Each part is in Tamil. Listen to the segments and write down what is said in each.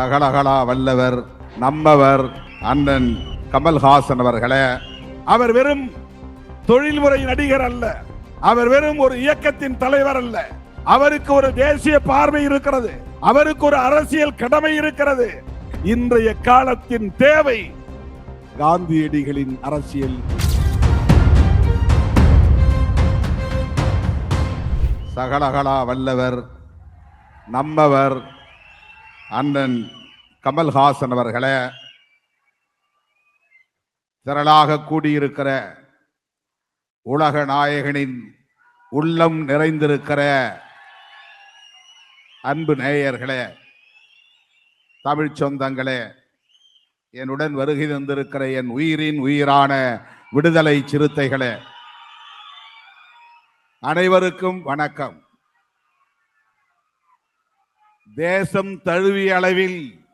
சகலகலா வல்லவர் நம்மவர் அண்ணன் கமல்ஹாசன் அவர்களே. அவர் வெறும் தொழில்முறை நடிகர் அல்ல. அவர் வெறும் ஒரு இயக்கத்தின் தலைவர் அல்ல. அவருக்கு ஒரு தேசிய பார்வை இருக்கிறது. அவருக்கு ஒரு அரசியல் கடமை இருக்கிறது. இன்றைய காலத்தின் தேவை காந்தியடிகளின் அரசியல். சகலகலா வல்லவர் நம்மவர் அண்ணன் கமல்ஹாசன் அவர்களே திரளாக கூடியிருக்கிற உலக நாயகனின் உள்ளம் நிறைந்திருக்கிற அன்பு நேயர்களே தமிழ்ச் சொந்தங்களே என்னுடன் வருகை தந்திருக்கிற என் உயிரின் உயிரான விடுதலை சிறுத்தைகளே அனைவருக்கும் வணக்கம். தேசம் தழுவிய அளவில்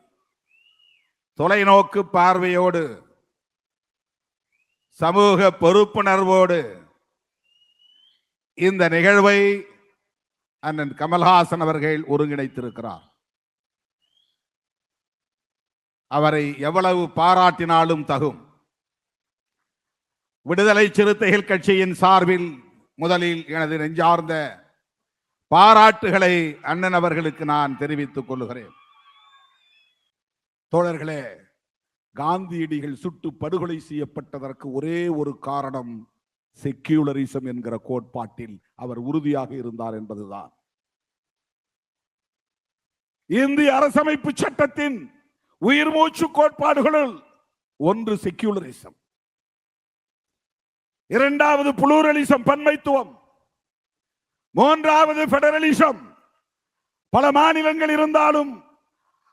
தொலைநோக்கு பார்வையோடு சமூக பொறுப்புணர்வோடு இந்த நிகழ்வை அண்ணன் கமல்ஹாசன் அவர்கள் ஒருங்கிணைத்திருக்கிறார். அவரை எவ்வளவு பாராட்டினாலும் தகும். விடுதலை சிறுத்தைகள் கட்சியின் சார்பில் முதலில் எனது நெஞ்சார்ந்த பாராட்டுகளை அண்ணன் அவர்களுக்கு நான் தெரிவித்துக் கொள்கிறேன் தோழர்களே காந்தியடிகள் சுட்டு படுகொலை செய்யப்பட்டதற்கு ஒரே ஒரு காரணம் செக்யூலரிசம் என்கிற கோட்பாட்டில் அவர் உறுதியாக இருந்தார் என்பதுதான். இந்திய அரசமைப்பு சட்டத்தின் உயிர் மூச்சு கோட்பாடுகளுள் ஒன்று செக்யூலரிசம். இரண்டாவது புளூரலிசம் பன்மைத்துவம். மூன்றாவது பெடரலிசம் பல மாநிலங்கள் இருந்தாலும்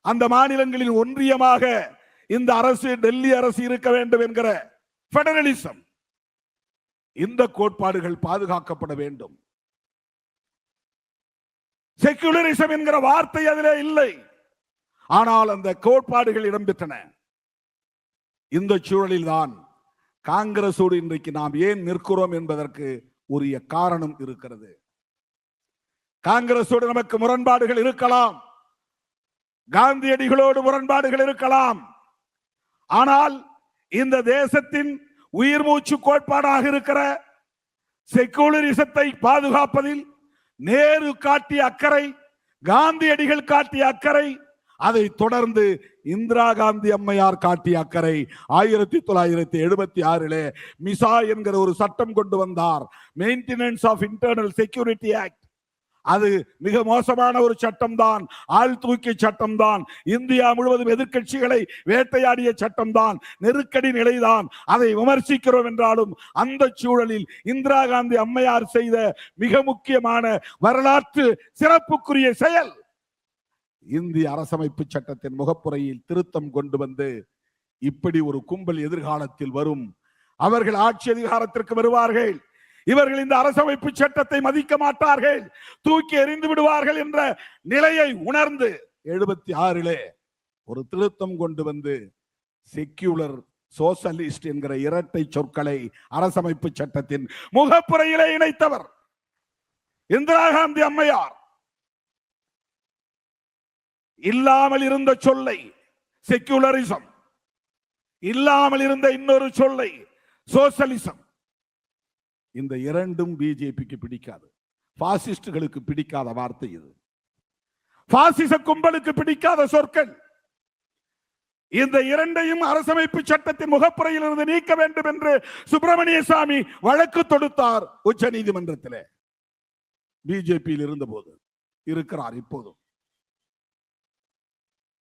அந்த மாநிலங்களில் ஒன்றியமாக இந்த அரசு டெல்லி அரசு இருக்க வேண்டும் என்கிற பெடரலிசம் இந்த கோட்பாடுகள் பாதுகாக்கப்பட வேண்டும். செக்குலரிசம் என்கிற வார்த்தை அதிலே இல்லை. ஆனால் அந்த கோட்பாடுகள் இடம்பெற்றன. இந்த சூழலில் தான் காங்கிரசோடு இன்றைக்கு நாம் ஏன் நிற்கிறோம் என்பதற்கு உரிய காரணம் இருக்கிறது. காங்கிரசோடு நமக்கு முரண்பாடுகள் இருக்கலாம். காந்தியடிகளோடு முரண்பாடுகள் இருக்கலாம். ஆனால் இந்த தேசத்தின் உயிர் மூச்சு கோட்பாடாக இருக்கிற செக்குலரிசத்தை பாதுகாப்பதில் நேரு காட்டிய அக்கறை காந்தியடிகள் காட்டிய அக்கறை அதை தொடர்ந்து இந்திரா காந்தி அம்மையார் காட்டிய அக்கறை ஆயிரத்தி தொள்ளாயிரத்தி எழுபத்தி ஆறிலே மிசா என்கிற ஒரு சட்டம் கொண்டு வந்தார். Maintenance of internal security act அது மிக மோசமான ஒரு சட்டம் தான் ஆள் தூக்கி சட்டம் தான் இந்தியா முழுவதும் எதிர்க்கட்சிகளை வேட்டையாடிய சட்டம் தான் நெருக்கடி நிலைதான். அதை விமர்சிக்கிறோம் என்றாலும் அந்த சூழலில் இந்திரா காந்தி அம்மையார் செய்த மிக முக்கியமான வரலாற்று சிறப்புக்குரிய செயல். இந்திய அரசமைப்பு சட்டத்தின் முகப்புறையில் திருத்தம் கொண்டு வந்து இப்படி ஒரு கும்பல் எதிர்காலத்தில் வரும். அவர்கள் ஆட்சி அதிகாரத்திற்கு வருவார்கள். இவர்கள் இந்த அரசமைப்பு சட்டத்தை மதிக்க மாட்டார்கள். தூக்கி எறிந்து விடுவார்கள் என்ற நிலையை உணர்ந்து எழுபத்தி ஆறிலே ஒரு திருத்தம் கொண்டு வந்து செக்யூலர் சோசலிஸ்ட் என்கிற இரட்டை சொற்களை அரசமைப்பு சட்டத்தின் முகப்புறையிலே இணைத்தவர். இந்திரா காந்தி அம்மையார். இல்லாமல் இருந்த சொல்லை செக்யூலரிசம் இல்லாமல் இருந்த இன்னொரு சொல்லை சோசலிசம் இந்த இரண்டும் பிஜேபிக்கு பிடிக்காது. பாசிஸ்டுகளுக்கு பிடிக்காத வார்த்தை இது. பாசிச கும்பலுக்கு பிடிக்காத சொற்கள். இந்த இரண்டையும் அரசமைப்பு சட்டத்தின் முகப்புறையில் இருந்து நீக்க வேண்டும் என்று சுப்பிரமணிய சாமி வழக்கு தொடுத்தார் உச்ச நீதிமன்றத்திலே பிஜேபியில் இருந்தபோது இருக்கிறார் இப்போதும்.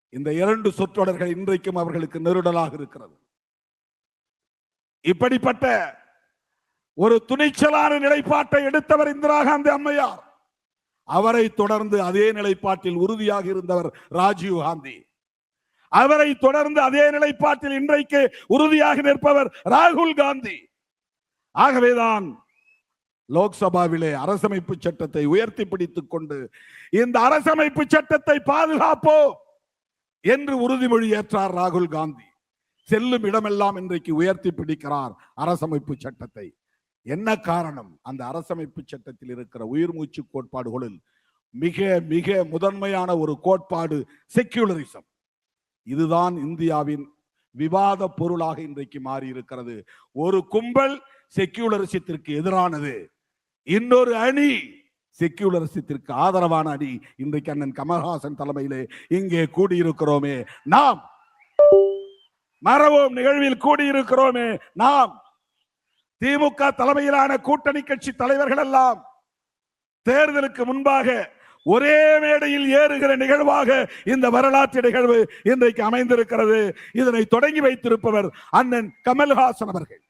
இந்த இரண்டு சொற்றொடர்கள் இன்றைக்கும் அவர்களுக்கு நெருடலாக இருக்கிறது. இப்படிப்பட்ட ஒரு துணிச்சலான நிலைப்பாட்டை எடுத்தவர் இந்திரா காந்தி அம்மையார். அவரை தொடர்ந்து அதே நிலைப்பாட்டில் உறுதியாக இருந்தவர் ராஜீவ் காந்தி. அவரை தொடர்ந்து அதே நிலைப்பாட்டில் இன்றைக்கு உறுதியாக நிற்பவர் ராகுல் காந்தி. ஆகவேதான் லோக்சபாவிலே அரசமைப்பு சட்டத்தை உயர்த்தி பிடித்துக் கொண்டு இந்த அரசமைப்பு சட்டத்தை பாதுகாப்போம் என்று உறுதிமொழி ஏற்றார் ராகுல் காந்தி. செல்லும் இடமெல்லாம் இன்றைக்கு உயர்த்தி பிடிக்கிறார் அரசமைப்பு சட்டத்தை. என்ன காரணம்? அந்த அரசமைப்பு சட்டத்தில் இருக்கிற உயிர் மூச்சு கோட்பாடுகளில் மிக மிக முதன்மையான ஒரு கோட்பாடு செக்யூலரிசம் இதுதான் இந்தியாவின் விவாத பொருளாக இன்றைக்கு மாறி இருக்கிறது ஒரு கும்பல் செக்யூலரிசத்திற்கு எதிரானது. இன்னொரு அணி செக்யூலரிசத்திற்கு ஆதரவான அணி இன்றைக்கு அண்ணன் கமல்ஹாசன் தலைமையிலே இங்கே கூடியிருக்கிறோமே. நாம் மறவோம் நிகழ்வில் கூடியிருக்கிறோமே. நாம் திமுக தலைமையிலான கூட்டணி கட்சி தலைவர்கள் எல்லாம் தேர்தலுக்கு முன்பாக ஒரே மேடையில் ஏறுகிற நிகழ்வாக இந்த வரலாற்று நிகழ்வு இன்றைக்கு அமைந்திருக்கிறது. இதனை தொடங்கி வைத்திருப்பவர் அண்ணன் கமல்ஹாசன் அவர்கள்.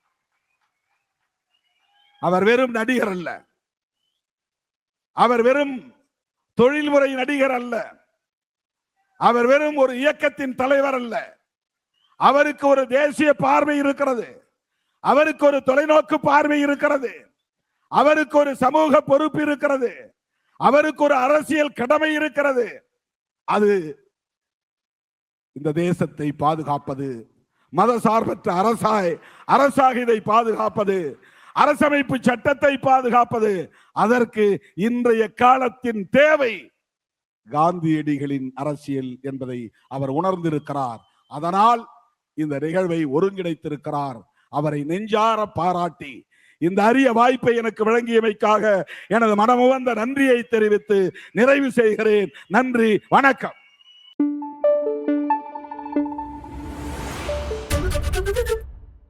அவர் வெறும் நடிகர் அல்ல. அவர் வெறும் தொழில்முறை நடிகர் அல்ல. அவர் வெறும் ஒரு இயக்கத்தின் தலைவர் அல்ல. அவருக்கு ஒரு தேசிய பார்வை இருக்கிறது. அவருக்கு ஒரு தொலைநோக்கு பார்வை இருக்கிறது. அவருக்கு ஒரு சமூக பொறுப்பு இருக்கிறது. அவருக்கு ஒரு அரசியல் கடமை இருக்கிறது. அது இந்த தேசத்தை பாதுகாப்பது. மத சார்பற்ற அரசாய் அரசாக இதை பாதுகாப்பது. அரசமைப்பு சட்டத்தை பாதுகாப்பது. அதற்கு இன்றைய காலத்தின் தேவை. காந்தியடிகளின் அரசியல் என்பதை அவர் உணர்ந்திருக்கிறார். அதனால் இந்த நிகழ்வை ஒருங்கிணைத்திருக்கிறார். அவரை நெஞ்சார பாராட்டி இந்த அரிய வாய்ப்பை எனக்கு வழங்கியமைக்காக எனது மனமுவந்த நன்றியை தெரிவித்து நிறைவு செய்கிறேன். நன்றி வணக்கம்.